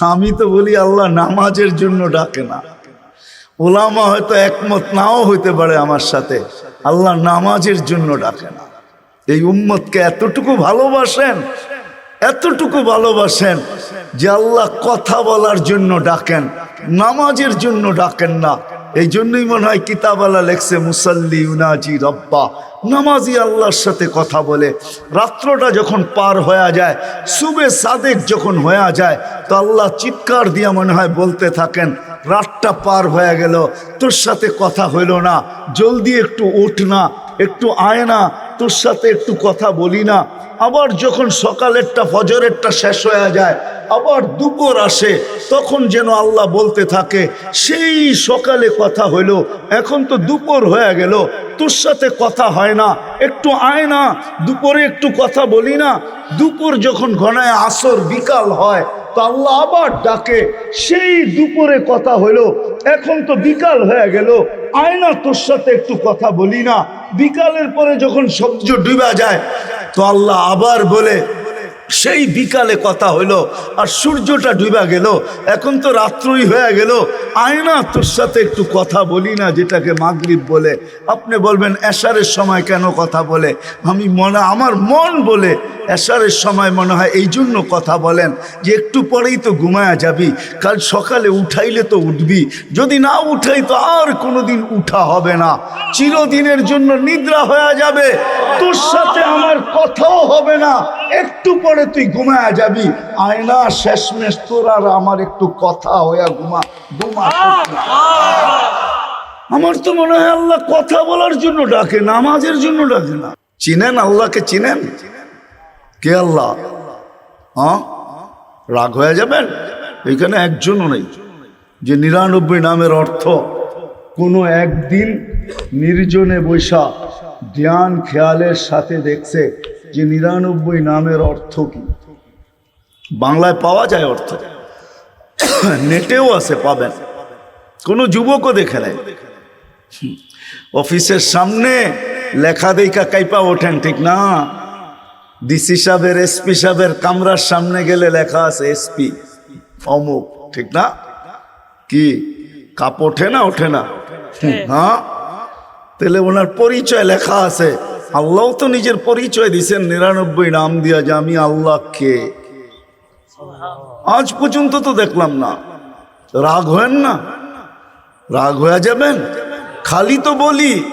আমি তো বলি আল্লাহ নামাজের জন্য ডাকে না। ওলামা হয়তো একমত নাও হইতে পারে আমার সাথে। আল্লাহ নামাজের জন্য ডাকে না। এই উম্মতকে এতটুকু ভালোবাসেন এতটুকু ভালোবাসেন যে আল্লাহ কথা বলার জন্য ডাকেন, নামাজের জন্য ডাকেন না। এই জন্যই মনে হয় কিতাবালা লেখছে, মুসাল্লি উনাজি রব্বা। নামাজি আল্লাহর সাথে কথা বলে, রাত্রটা যখন পার হয়ে যায় সুবে সাদেক যখন হয়ে যায়, তো আল্লাহ চিৎকার দিয়া মনে হয় বলতে থাকেন, রাতটা পার হয়ে গেল, তোর সাথে কথা হইল না, জলদি একটু উঠ না, একটু আয় না, তোর সাথে একটু কথা বলি না। আবার যখন সকালেরটা, ফজরেরটা শেষ হয়ে যায় আবার দুপুর আসে, তখন যেন আল্লাহ বলতে থাকে, সেই সকালে কথা হইল, এখন তো দুপুর হয়ে গেল, তোর সাথে কথা হয় না, একটু আয় না, দুপুরে একটু কথা বলি না, দুপুর যখন ঘনায় আসর বিকাল হয়, তো আল্লাহ আবার ডাকে, সেই দুপুরে কথা হইল, এখন তো বিকাল হয়ে গেল, আয় না তোর সাথে একটু কথা বলি না, বিকালের পরে যখন সূর্য ডুবা যায়, তো আল্লাহ আবার বলে সেই বিকালে কথা হইল, আর সূর্যটা ডুবা গেল, এখন তো রাত্রই হয়ে গেল। আয়না, তোর সাথে একটু কথা বলি না, যেটাকে মাগরিব বলে। আপনি বলবেন, এশারের সময় কেন কথা বলে? আমি মনে, আমার মন বলে এশারের সময় মনে হয় এই জন্য কথা বলেন, যে একটু পরেই তো ঘুমায়া যাবি, কাল সকালে উঠাইলে তো উঠবি। যদি না উঠাই তো আর কোনোদিন উঠা হবে না। চিরদিনের জন্য নিদ্রা হয়ে যাবে, তোর সাথে আমার কথাও হবে না। একটু পরে তুই ঘুমায় যাবি? আয়না, শেষমেশ তোর আর আমার একটু কথা হইয়া ঘুমা ঘুমা আমার তো মনে হয় আল্লাহ কথা বলার জন্য ডাকে নামাজের জন্য ডাকে না। চিনেন আল্লাহকে, চিনেন? কে আল্লাহ? হ্যাঁ রাগ হয়ে যাবেন? এখানে একজনও নেই, যে নিরানব্বই নামের অর্থ, কোনো একদিন নির্জনে বৈশা ধ্যান, খেয়ালের সাথে দেখছে যে নিরানব্বই নামের অর্থ কি? বাংলায় পাওয়া যায় অর্থ। নেটেও আছে পাবেন। কোনো যুবকও দেখে নেয়। অফিসের সামনে লেখা দেখা কাইপা ওঠেন ঠিক না? ডিসি সাহেবের এসপি সাহেবের কামরার সামনে গেলে লেখা আছে এসপি অমুক ঠিক না? কি? কাপ ওঠে না ওঠে না? হ্যাঁ? তাহলে ওনার পরিচয় লেখা আছে। আল্লাহ তো নিজের পরিচয় দিছেন নিরানব্বই নাম দিয়া যে আমি আল্লাহ কে আজ পর্যন্ত তো দেখলাম না। রাগ হয়েন না? রাগ হয়ে যাবেন? খালি তো বলি।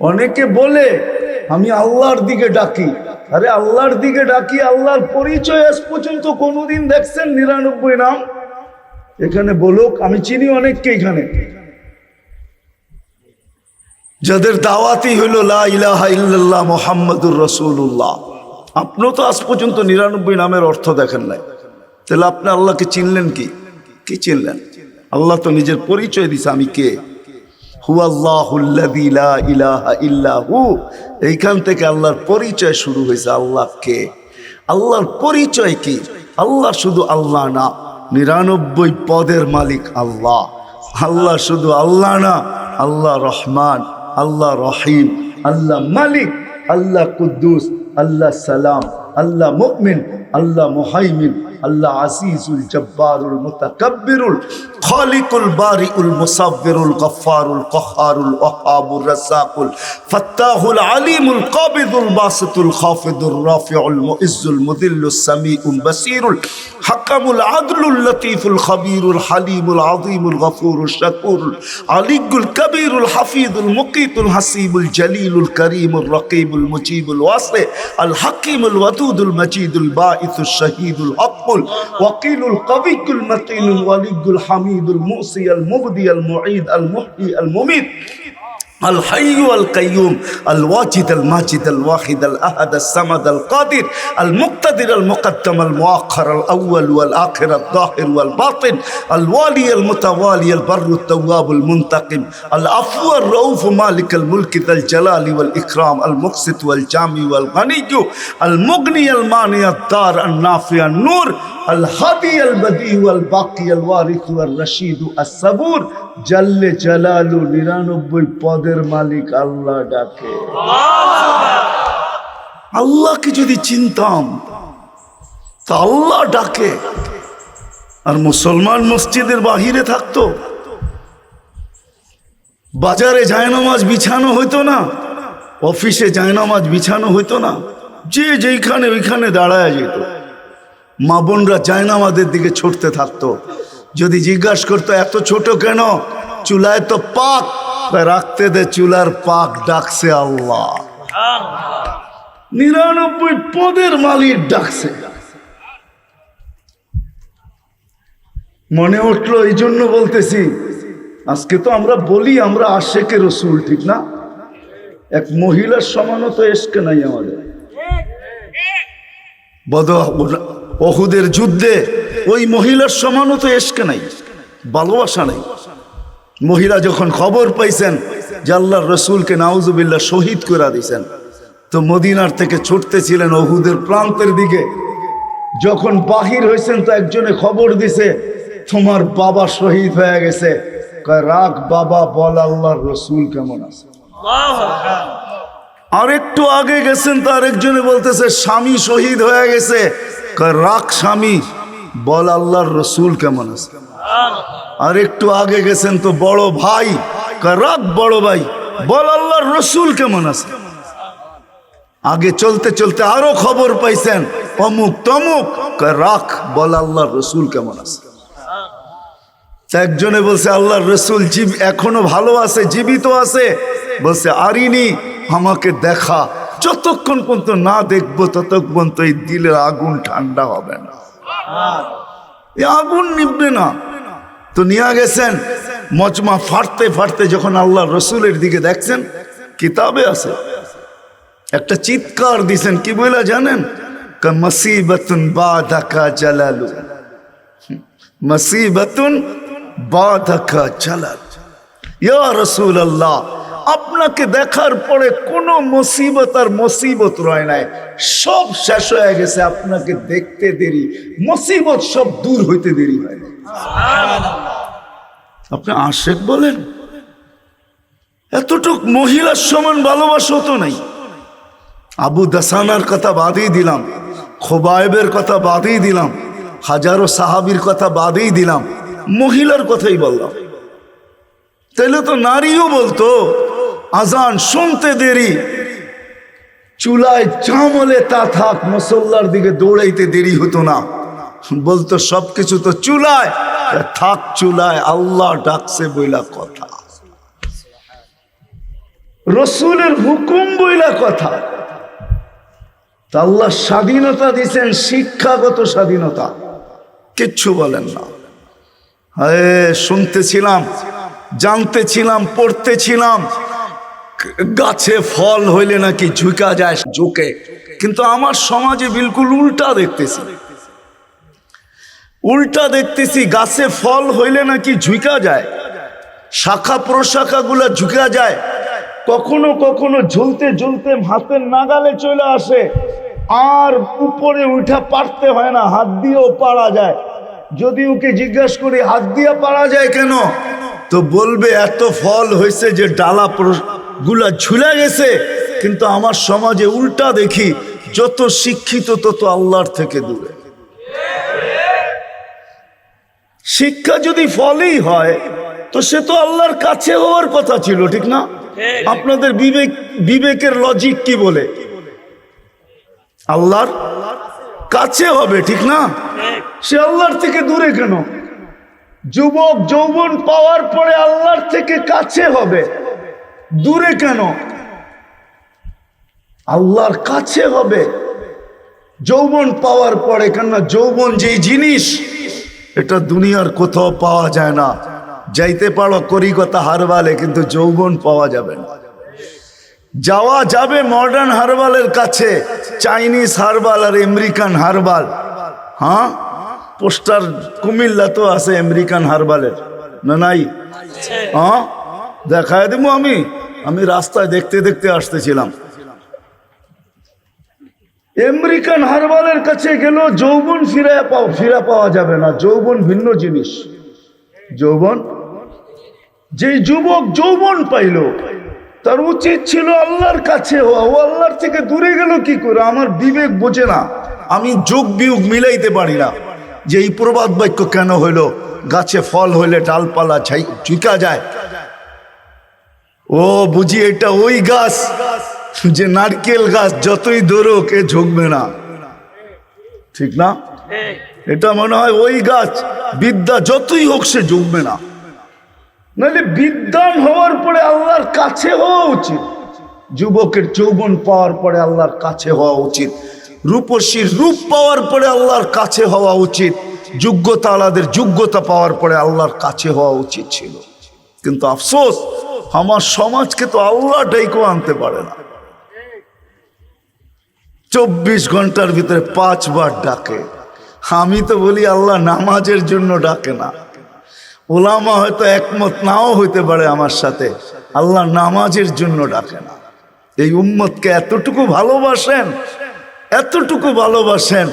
অনেকে বলে, আমি আল্লাহর দিকে ডাকি। আরে আল্লাহর দিকে ডাকি, আল্লাহর পরিচয় আজ পর্যন্ত কোনোদিন দেখছেন? নিরানব্বই নাম। এখানে বলুক, আমি চিনি অনেককে এখানে। যাদের দাওয়াতি হইল লা ইলাহা ইল্লাল্লাহ মোহাম্মদুর রসুল্লাহ আপনিও তো আজ পর্যন্ত নিরানব্বই নামের অর্থ দেখেন নাই। তাহলে আপনি আল্লাহকে চিনলেন কি? কি চিনলেন? আল্লাহ তো নিজের পরিচয় দিছে, আমি কে? এইখান থেকে আল্লাহর পরিচয় শুরু হয়েছে, আল্লাহ কে? আল্লাহর পরিচয় কি? আল্লাহ শুধু আল্লাহ না, নিরানব্বই পদের মালিক আল্লাহ। আল্লাহ শুধু আল্লাহ না, আল্লাহ রহমান। আল্লাহ রহিম আল্লাহ মালিক আল্লাহ কুদ্দুস আল্লাহ সালাম আল্লাহ মুমিন আল্লাহ মুহাইমিন আল্লাহ আজিজুল জব্বারুল মুতাকাব্বিরুল খালিকুল বারিউল মুসাব্বিরুল গফফারুল কহ্হারুল ওয়াহাবুর রাসাকুল ফাত্তাহুল আলিমুল কাবিদুল বাসিতুল খাফিদুর রাফিউল মুইজ্জুল মুদিল্লুস সামিউল বাসিরুল হাকামুল আদলুল লতিফুল খবীরুল হালিমুল আযীমুল গফুরুল শাকুরুল আলিকুল কবীরুল হাফিজুল মুকিতুল হাসিবুল জলিলুল করিমুল রকিবুল মুজিবুল ওয়াসি আল হাকিমুল ওয়াদুদুল الودود المجيد البائث الشهيد الحق الوقيل القوي المتين الولي الحميد المؤسي المبدي المعيد المحيي المميت. الحي القيوم الواجد الماجد الواحد الأحد الصمد القادر المقتدر المقدم المؤخر الأول والآخر الظاهر والباطن الوالي المتوالي البر التواب المنتقم العفو الرؤوف مالك الملك ذا الجلال والإكرام المقسط والجامي والغني المغني المانع الدار النافع النور الهادي البديع والباقي الوارث والرشيد الصبور جل جلاله নিরানব্বই পদের মালিক আল্লাহ ডাকে আল্লাহকে যদি চিনতাম তা আল্লাহ ডাকে আর মুসলমান মসজিদের বাহিরে থাকতো বাজারে জায়নামাজ বিছানো হইতো না অফিসে জায়নামাজ বিছানো হইতো না যে যেইখানে ওইখানে দাঁড়ায় যেত মা বোনরা চায় না আমাদের দিকে ছুটতে থাকতো। যদি জিজ্ঞাসা করতো, এত ছোট কেন? চুলায় তো পাক। রাখতে দে, চুলার পাক ডাকছে আল্লাহ। নিরানব্বই পদের মালিক ডাকছে। মনে উঠল, এই জন্য বলতেছি, আজকে তো আমরা বলি, আমরা আশেকে রসুল, ঠিক না? এক মহিলার সমানও তো এসকে নাই আমাদের। বদ অহুদের যুদ্ধে ওই মহিলার সমানও তো এসকে নাই, ভালোবাসা নাই। মহিলা যখন খবর পাইছেন যে আল্লাহর রসুলকে নাউজুবিল্লাহ শহীদ করে দিয়েছেন তো মদিনার থেকে ছুটতেছিলেন অহুদের প্রান্তের দিকে। যখন বাহির হয়েছেন তো একজনে খবর দিছে, তোমার বাবা শহীদ হয়ে গেছে। রাখ বাবা, বল আল্লাহর রসুল কেমন আছে? আর একটু আগে গেছেন তো আরেকজনে বলতেছে, স্বামী শহীদ হয়ে গেছে। রাখ স্বামী, বল আল্লাহর রসুল কেমন আছে? আর একটু আগে গেছেন তো বড় ভাই রাখ বড় ভাই, বল আল্লাহর রসুল কেমন আছে? আগে চলতে চলতে আরও খবর পাইছেন, অমুক তমুক রাখ বল আল্লাহর রসুল কেমন আছে? একজনে বলছে, আল্লাহর রসুল জীব এখনও ভালো আছে, জীবিত আছে। বলছে, আরিনি, আমাকে দেখা। যতক্ষণ পর্যন্ত না দেখব, ততক্ষণ পর্যন্ত এই দিলের আগুন ঠান্ডা হবে না। আগুন নিববে না। তো নিয়ে গেছেন, মজমা ফাটতে ফাটতে যখন আল্লাহ রসুলের দিকে দেখছেন, কিতাবে আছে। একটা চিৎকার দিছেন, কি বলে জানেন? মসিবতুন বাধাকা জালালু। মসিবতুন বা ধাকা জালাল। ইয়া রসুল আল্লাহ আপনাকে দেখার পরে কোনো মুসিবত আর মুসিবত রয় নাই। সব শেষ হয়ে গেছে আপনাকে দেখতে দেরি। মুসিবত সব দূর হইতে দেরি হয় আপনি আশেক বলেন? এতটুক মহিলার সমান ভালোবাসা তো নাই। আবু দাসানার কথা বাদেই দিলাম খোবায়েবের কথা বাদেই দিলাম হাজারো সাহাবির কথা বাদেই দিলাম মহিলার কথাই বললাম। তাইলে তো নারীও বলতো। আজান শুনতে দেরি। চুলায় চামলে তা থাক, মুসল্লার দিকে দৌড়াইতে দেরি হতো না। বলতো, সবকিছু তো চুলায়। থাক চুলায়, আল্লাহ ডাকছে বইলা কথা। রসুলের হুকুম বইলা কথা। তা আল্লাহ স্বাধীনতা দিছেন, শিক্ষাগত স্বাধীনতা। কিচ্ছু বলেন না। হয়ে, শুনতেছিলাম, জানতেছিলাম, পড়তেছিলাম। গাছে ফল হইলে নাকি ঝুঁকা যায় ঝুঁকে। কিন্তু আমার সমাজে বিলকুল উল্টা দেখতেছি। উল্টা দেখতেছি, গাছে ফল হইলে নাকি ঝুঁকা যায়। শাখা প্রশাখাগুলো ঝুঁকা যায়। কখনো কখনো ঝুলতে ঝুলতে হাতের নাগালে চলে আসে। আর উপরে উঠা পারতে হয় না, হাত দিয়েও পারা যায়। যদি ওকে জিজ্ঞেস করি, হাত দিয়ে পারা যায় কেন? তো বলবে, এত ফল হয়েছে যে ডালা গুলা ঝুলে গেছে। কিন্তু আমার সমাজে উল্টা দেখি, যত শিক্ষিত তত আল্লাহর থেকে দূরে। শিক্ষা যদি ফলই হয়, তো সে তো আল্লাহর কাছে হওয়ার কথা ছিল, ঠিক না? আপনাদের বিবেক, বিবেকের লজিক কি বলে? আল্লাহর কাছে হবে, ঠিক না? সে আল্লাহর থেকে দূরে কেন? যুবক যৌবন পাওয়ার পরে আল্লাহর থেকে কাছে হবে। দূরে কেন? আল্লাহর কাছে হবে। যৌবন পাওয়ার পরে কেননা যৌবন যেই জিনিস এটা দুনিয়ার কোথাও পাওয়া যায় না। যাইতে পারো করিকতা হারবালে কিন্তু যৌবন পাওয়া যাবে না। যাওয়া যাবে মডার্ন হারবালের কাছে চাইনিজ হারবাল আর আমেরিকান হারবাল। হ্যাঁ? পোস্টার কুমিল্লা তো আছে আমেরিকান হারবালের। না নাই? হ্যাঁ? দেখায় দেবো আমি। আমি রাস্তায় দেখতে দেখতে আসতেছিলাম। আমেরিকান হারবালের কাছে গেল যৌবন ফিরে পাওয়া ফিরা পাওয়া যাবে না। যৌবন ভিন্ন জিনিস। যৌবন? যে যুবক যৌবন পাইল, তার উচিত ছিল আল্লাহর কাছে হওয়া। ও আল্লাহর থেকে দূরে গেল কি করে? আমার বিবেক বোঝে না। আমি যোগ বিয়োগ মিলাইতে পারি না। যে এই প্রবাদ বাক্য কেন হইল? গাছে ফল হইলে ডালপালা চুকা যায়। ও বুঝি এটা ওই গাছ? যে নারকেল গাছ, যতই দৌড়ুক এ ঝুঁকবে না। ঠিক না? এটা মনে হয় ওই গাছ। বিদ্যা যতই হোক, সে ঝুঁকবে না। নাহলে বিদ্যান হওয়ার পরে আল্লাহর কাছে হওয়া উচিত। যুবকের যৌবন পাওয়ার পরে আল্লাহর কাছে হওয়া উচিত। রূপসীর রূপ পাওয়ার পরে আল্লাহর কাছে হওয়া উচিত। যোগ্যতা আলাদের যোগ্যতা পাওয়ার পরে আল্লাহর কাছে হওয়া উচিত ছিল। কিন্তু আফসোস আমার সমাজকে তো আল্লাহ ডাইকো আনতে পারে না। চব্বিশ ঘণ্টার ভিতরে পাঁচবার ডাকে। আমি তো বলি, আল্লাহ নামাজের জন্য ডাকে না। ওলামা হয়তো একমত নাও হইতে পারে আমার সাথে, আল্লাহ নামাজের জন্য ডাকে না। এই উম্মতকে এতটুকু ভালোবাসেন এতটুকু ভালোবাসেন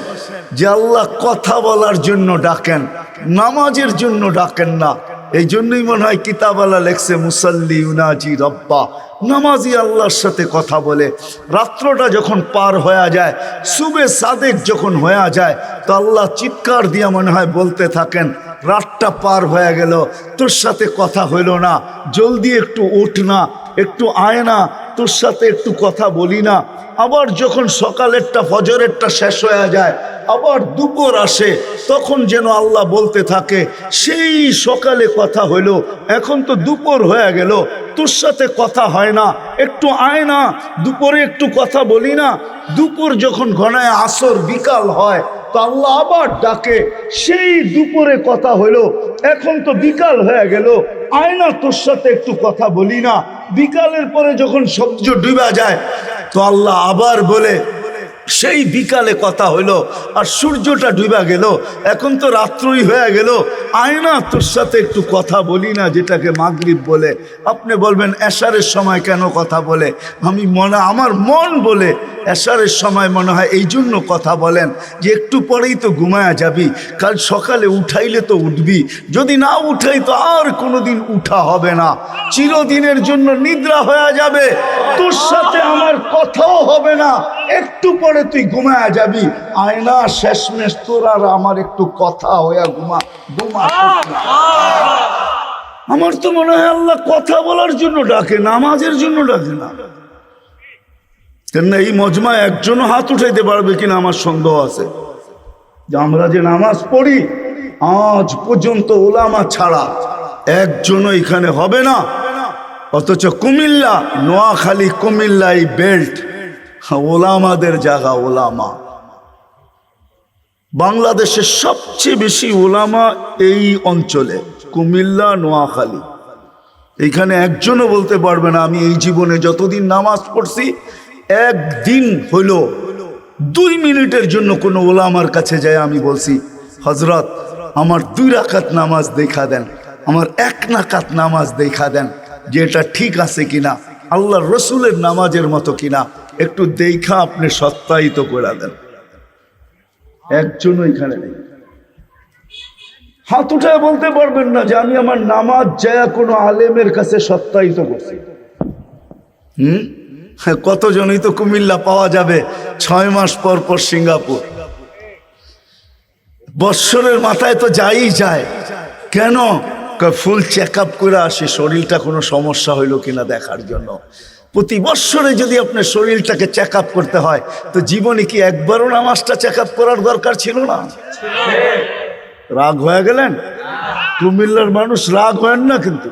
যে আল্লাহ কথা বলার জন্য ডাকেন, নামাজের জন্য ডাকেন না। এই জন্যই মনে হয় কিতাবালা লেখছে, মুসল্লি উনাজি রব্বা। নামাজি আল্লাহর সাথে কথা বলে, রাত্রটা যখন পার হয়ে যায়, সুবে সাদেক যখন হয়ে যায়, তো আল্লাহ চিৎকার দিয়ে মনে হয় বলতে থাকেন, রাতটা পার হয়ে গেল, তোর সাথে কথা হইল না, জলদি একটু উঠ না, একটু আয় না তোর সাথে একটু কথা বলি না। আবার যখন সকালেরটা, ফজরেরটা শেষ হয়ে যায়, আবার দুপুর আসে, তখন যেন আল্লাহ বলতে থাকে, সেই সকালে কথা হইল, এখন তো দুপুর হয়ে গেল, তোর সাথে কথা হয় না, একটু আয় না, দুপুরে একটু কথা বলি না। দুপুর যখন ঘনায় আসর, বিকাল হয়, তো আল্লাহ আবার ডাকে, সেই দুপুরে কথা হইল, এখন তো বিকাল হয়ে গেল, আয় না, তোর সাথে একটু কথা বলি না। বিকালের পরে যখন সূর্য ডুবা যায় তো আল্লাহ আবার বলে সেই বিকালে কথা হইল, আর সূর্যটা ডুবা গেল, এখন তো রাত্রই হয়ে গেল। আয়না, তোর সাথে একটু কথা বলি না, যেটাকে মাগরিব বলে। আপনি বলবেন, এশারের সময় কেন কথা বলে? আমি মনে, আমার মন বলে এশারের সময় মনে হয় এই জন্য কথা বলেন, যে একটু পরেই তো ঘুমায়া যাবি, কাল সকালে উঠাইলে তো উঠবি। যদি না উঠাই তো আর কোনোদিন উঠা হবে না। চিরদিনের জন্য নিদ্রা হয়ে যাবে, তোর সাথে আমার কথাও হবে না। একটু পরে তুই ঘুমায়া যাবি? আয়না, শেষমেশ তোর আর আমার একটু কথা হইয়া ঘুমা ঘুমা আমার তো মনে হয় আল্লাহ কথা বলার জন্য ডাকে, নামাজের জন্য ডাকে না। এই মজমা একজনও হাত উঠাইতে পারবে কিনা আমার সন্দেহ আছে। যে আমরা যে নামাজ পড়ি, আজ পর্যন্ত ওলামা ছাড়া একজনও এখানে হবে না। অথচ কুমিল্লা, নোয়াখালী কুমিল্লা এই বেল্ট। ওলামাদের জায়গা ওলামা। বাংলাদেশের সবচেয়ে বেশি ওলামা এই অঞ্চলে, কুমিল্লা, নোয়াখালী। এখানে একজনও বলতে পারবে না, আমি এই জীবনে যতদিন নামাজ পড়ছি, একদিন হইল দুই মিনিটের জন্য কোনো ওলামার কাছে যায়, আমি বলছি হজরত আমার দুই রাকাত নামাজ দেখা দেন, আমার এক নাকাত নামাজ দেখা দেন, যে এটা ঠিক আছে কিনা আল্লাহ রসুলের নামাজের মতো কিনা। একটু দেখা আপনি সত্যায়িত করে দেন। একজনও এখানে নেই। হাত উঠায় বলতে পারবেন না যে আমি আমার নামাজ যায় কোনো আলেমের কাছে সত্যায়িত করছি। হুম? হ্যাঁ, কতজনই তো কুমিল্লা পাওয়া যাবে ছয় মাস পর পর সিঙ্গাপুর। বৎসরের মাথায় তো যাই যায়। কেন? ফুল চেক আপ করে আসি শরীরটা কোনো সমস্যা হইল কিনা দেখার জন্য। প্রতি বৎসরে যদি আপনার শরীরটাকে চেক করতে হয়, তো জীবনে কি একবারও নামাজটা চেক করার দরকার ছিল না? রাগ হয়ে গেলেন? কুমিল্লার মানুষ রাগ হয় না কিন্তু।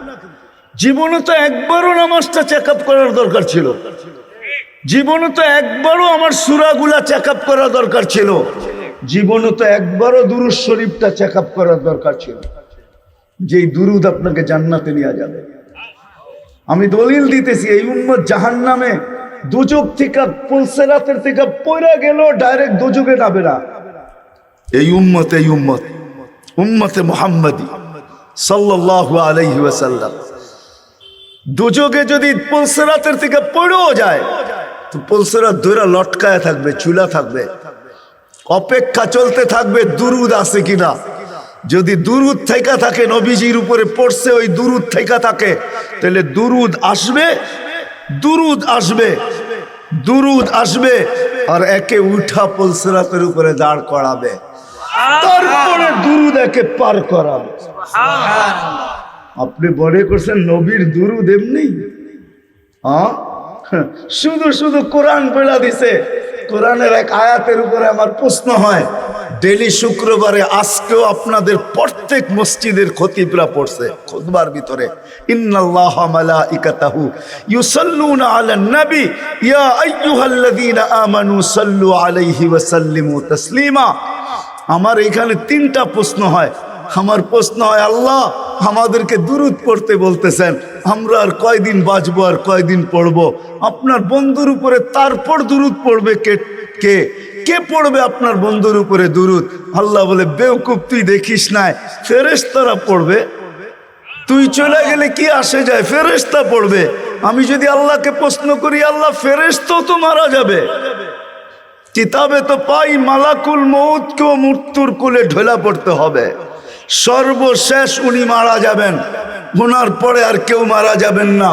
জীবনে তো একবারও নামাজটা চেক করার দরকার ছিল। জীবনে তো একবারও আমার সুরাগুলা চেক করা দরকার ছিল। জীবনে তো একবারও দুরুদ শরীফটা চেক করার দরকার ছিল। যেই দুরুদ আপনাকে জান্নাতে নিয়ে যাবে। আমি দলিল দিতেছি, এই উম্মত জাহান নামে দুযোগ থেকে পুলসেরাতের থেকে পয়রা গেল ডাইরেক্ট দুযোগে যাবে না। এই উম্মত এই উম্মত, উম্মতে মোহাম্মদী সাল্লাল্লাহু আলাইহি ওয়াসাল্লাম। দুযোগে যদি পুলসেরাতের থেকে পড়েও যায়, তো পুলসেরাত ধরে লটকায় থাকবে, চুলা থাকবে। অপেক্ষা চলতে থাকবে, দুরুদ আছে কিনা? যদি দুরুদ থেকে থাকে নবীজির উপরে পড়ছে ওই দুরুদ থেকে থাকে তাহলে দুরুদ আসবে দুরুদ আসবে দুরুদ আসবে আর একে উঠা পলসরাতের উপরে দাঁড় করাবে। তারপরে দুরুদ একে পার করাবে। আপনি বড়ে করছেন নবীর দুরুদ এমনি? হ্যাঁ? শুধু শুধু কোরআন বেলা দিছে। কোরআনের এক আয়াতের উপরে আমার প্রশ্ন হয় ডেলি শুক্রবারে আজকেও আপনাদের প্রত্যেক মসজিদের খতিবরা পড়ছে খুতবার ভিতরে। ইয়া সাল্লু আলাইহি সাল্লিমু আমার এখানে তিনটা প্রশ্ন হয়। আমার প্রশ্ন হয়, আল্লাহ আমাদেরকে দুরুদ পড়তে বলতেছেন, আমরা আর কয়দিন বাঁচবো আর কয়দিন পড়ব? আপনার বন্ধুর উপরে তারপর দুরুদ পড়বে কে? কে? কে পড়বে আপনার বন্ধুর উপরে দুরুদ? আল্লাহ বলে বেউকুব তুই দেখিস নাই। ফেরেশতারা পড়বে। তুই চলে গেলে কি আসে যায়? ফেরেশতা পড়বে। আমি যদি আল্লাহকে প্রশ্ন করি, আল্লাহ ফেরেশতাও তো মারা যাবে। কিতাবে তো পাই, মালাকুল মৌতকেও মৃত্যুর কোলে ঢোলা পড়তে হবে। সর্বশেষ উনি মারা যাবেন। ওনার পরে আর কেউ মারা যাবেন না।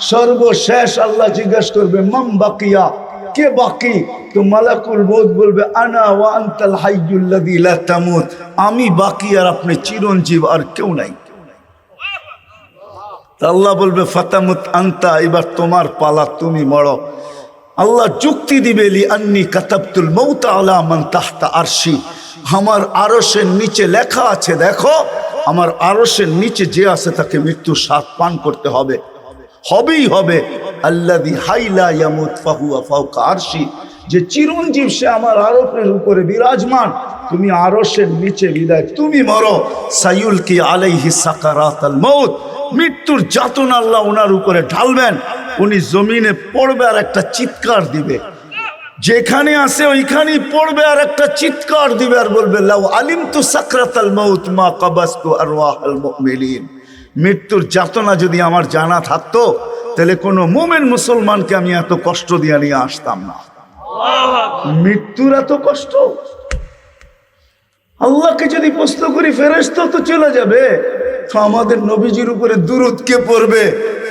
সর্বশেষ আল্লাহ জিজ্ঞেস করবে, মাম বাকিয়া? কে বাকি? তো মালাকুল বোধ বলবে, আনা ওয়া আনতাল লা তামুত। আমি বাকি আর আপনি চিরঞ্জীব আর কেউ নাই। আল্লাহ বলবে, ফাতামুত আন্তা, এবার তোমার পালা তুমি মরো। আল্লাহ যুক্তি দিবে, লি আন্নি কাতাবতুল মৌতা আলা মান তাহতা আরশি। আমার আরশের নিচে লেখা আছে, দেখো, আমার আরশের নিচে যে আছে তাকে মৃত্যু স্বাদ পান করতে হবে। হবেই হবে। আল্লাদি হাইলা যে চিরঞ্জীব সে আমার আরশের উপরে বিরাজমান। তুমি আরশের নিচে বিদায়, তুমি মরো। সাইউল কি আলাইহি সাকারাত আল মৌত মৃত্যুর যাতনা আল্লাহ ওনার উপরে ঢালবেন। উনি জমিনে পড়বে আর একটা চিৎকার দিবে। যেখানে আসে ওইখানেই পড়বে আর একটা চিৎকার দিবে আর বলবে, লাউ আলিম তু সাকরাতাল মৌত মা কাবাস্তু আরওয়াহাল মুমিনিন। মৃত্যুর যাতনা যদি আমার জানা থাকতো, তাহলে কোনো মোমেন মুসলমানকে আমি এত কষ্ট দিয়ে নিয়ে আসতাম না। মৃত্যুর এত কষ্ট? আল্লাহকে যদি প্রশ্ন করি ফেরেস্তা তো চলে যাবে। তো আমাদের নবীজির উপরে দূরত কে পড়বে?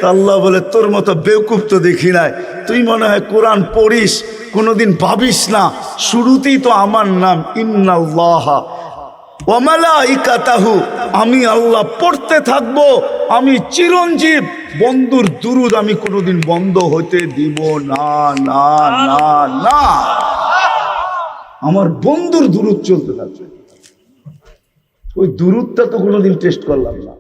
আল্লাহ বলে, তোর মতো বেউকুফ তো দেখি নাই। তুই মনে হয় কোরআন পড়িস, কোনোদিন ভাবিস না। শুরুতেই তো আমার নাম ইন্নাল্লাহ। ওমালাইকাতাহু আমি আল্লাহ পড়তে থাকব, আমি চিরঞ্জীব। বন্ধুর দুরুদ আমি কোনোদিন বন্ধ হতে দিব না না না না। আমার বন্ধুর দুরুদ চলতে থাকবে। ওই দুরুদটা তো কোনোদিন টেস্ট করলাম না।